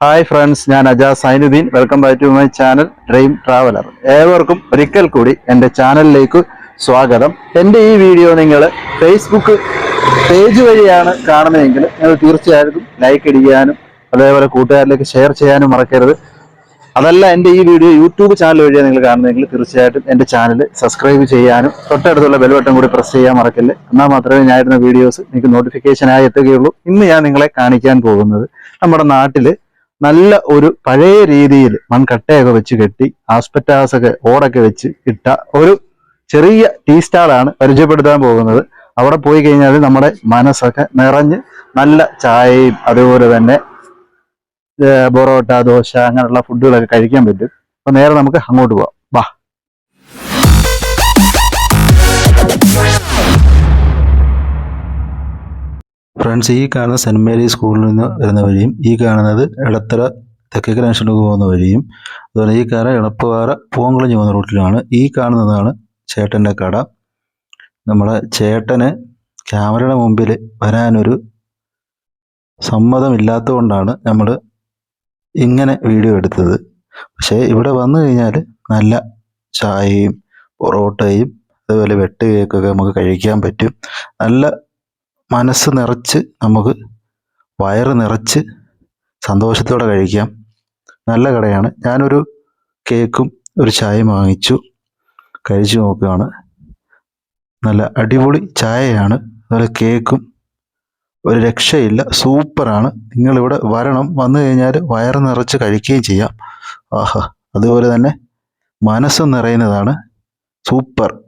Hi friends ഞാൻ Ajas Zainuddin. Welcome back to my channel dream traveller ഏവർക്കും ഒരിക്കൽ കൂടി എന്റെ ചാനലിലേക്ക് സ്വാഗതം. എന്റെ ഈ വീഡിയോ നിങ്ങൾ ഫേസ്ബുക്ക് പേജ് വഴിയാണ് കാണുന്നതെങ്കിൽ നിങ്ങൾ തീർച്ചയായിട്ടും ലൈക്ക് അടിക്കാനും അതേപോലെ കൂട്ടുകാരിലേക്ക് ഷെയർ ചെയ്യാനും മറക്കരുത്. അതല്ല എന്റെ ഈ വീഡിയോ യൂട്യൂബ് ചാനൽ വഴിയാണ് നിങ്ങൾ കാണുന്നതെങ്കിൽ തീർച്ചയായിട്ടും എന്റെ ചാനൽ സബ്സ്ക്രൈബ് ചെയ്യാനും തൊട്ടടുത്തുള്ള ബെൽ ബട്ടൺ കൂടി പ്രസ് ചെയ്യാൻ മറക്കില്ല എന്നാൽ മാത്രമേ ഞാൻ ഇടുന്ന വീഡിയോസ് നിങ്ങൾക്ക് നോട്ടിഫിക്കേഷനായി എത്തുകയുള്ളൂ. ഇന്ന് ഞാൻ നിങ്ങളെ കാണിക്കാൻ പോകുന്നത് നമ്മുടെ നാട്ടിൽ നല്ല ഒരു പഴയ രീതിയിൽ മൺകട്ടയൊക്കെ വെച്ച് കെട്ടി ആസ്പെറ്റാസ് ഒക്കെ ഓടൊക്കെ വെച്ച് ഇട്ട ഒരു ചെറിയ ടീ സ്റ്റാളാണ് പരിചയപ്പെടുത്താൻ പോകുന്നത്. അവിടെ പോയി കഴിഞ്ഞാൽ നമ്മുടെ മനസ്സൊക്കെ നിറഞ്ഞ് നല്ല ചായയും അതുപോലെ തന്നെ ബൊറോട്ട ദോശ അങ്ങനെയുള്ള ഫുഡുകളൊക്കെ കഴിക്കാൻ പറ്റും. അപ്പൊ നേരെ നമുക്ക് അങ്ങോട്ട് പോവാം. വാ. ഫ്രണ്ട്സ് ഈ കാണുന്ന സെന്റ് മേരി സ്കൂളിൽ നിന്ന് വരുന്ന വഴിയും ഈ കാണുന്നത് ഇടത്തറ തെക്കേക്കര ജംഗ്ഷനിലേക്ക് പോകുന്ന വഴിയും അതുപോലെ ഈ കാര എളപ്പുപാറ പൂവങ്കുളഞ്ഞ് പോകുന്ന റൂട്ടിലാണ്. ഈ കാണുന്നതാണ് ചേട്ടന്റെ കട. നമ്മുടെ ചേട്ടന് ക്യാമറയുടെ മുമ്പിൽ വരാനൊരു സമ്മതമില്ലാത്തതുകൊണ്ടാണ് നമ്മൾ ഇങ്ങനെ വീഡിയോ എടുത്തത്. പക്ഷേ ഇവിടെ വന്നു കഴിഞ്ഞാൽ നല്ല ചായയും പൊറോട്ടയും അതുപോലെ വെട്ട് കേക്കൊക്കെ നമുക്ക് കഴിക്കാൻ പറ്റും. നല്ല മനസ്സ് നിറച്ച് നമുക്ക് വയറ് നിറച്ച് സന്തോഷത്തോടെ കഴിക്കാം. നല്ല കടയാണ്. ഞാനൊരു കേക്കും ഒരു ചായയും വാങ്ങിച്ചു. കഴിച്ചു നോക്കുകയാണ്. നല്ല അടിപൊളി ചായയാണ്. അതുപോലെ കേക്കും. ഒരു രക്ഷയില്ല. സൂപ്പറാണ്. നിങ്ങളിവിടെ വരണം. വന്നു കഴിഞ്ഞാൽ വയറ് നിറച്ച് കഴിക്കുകയും ചെയ്യാം. ആഹാ. അതുപോലെ തന്നെ മനസ്സ് നിറയുന്നതാണ്. സൂപ്പർ.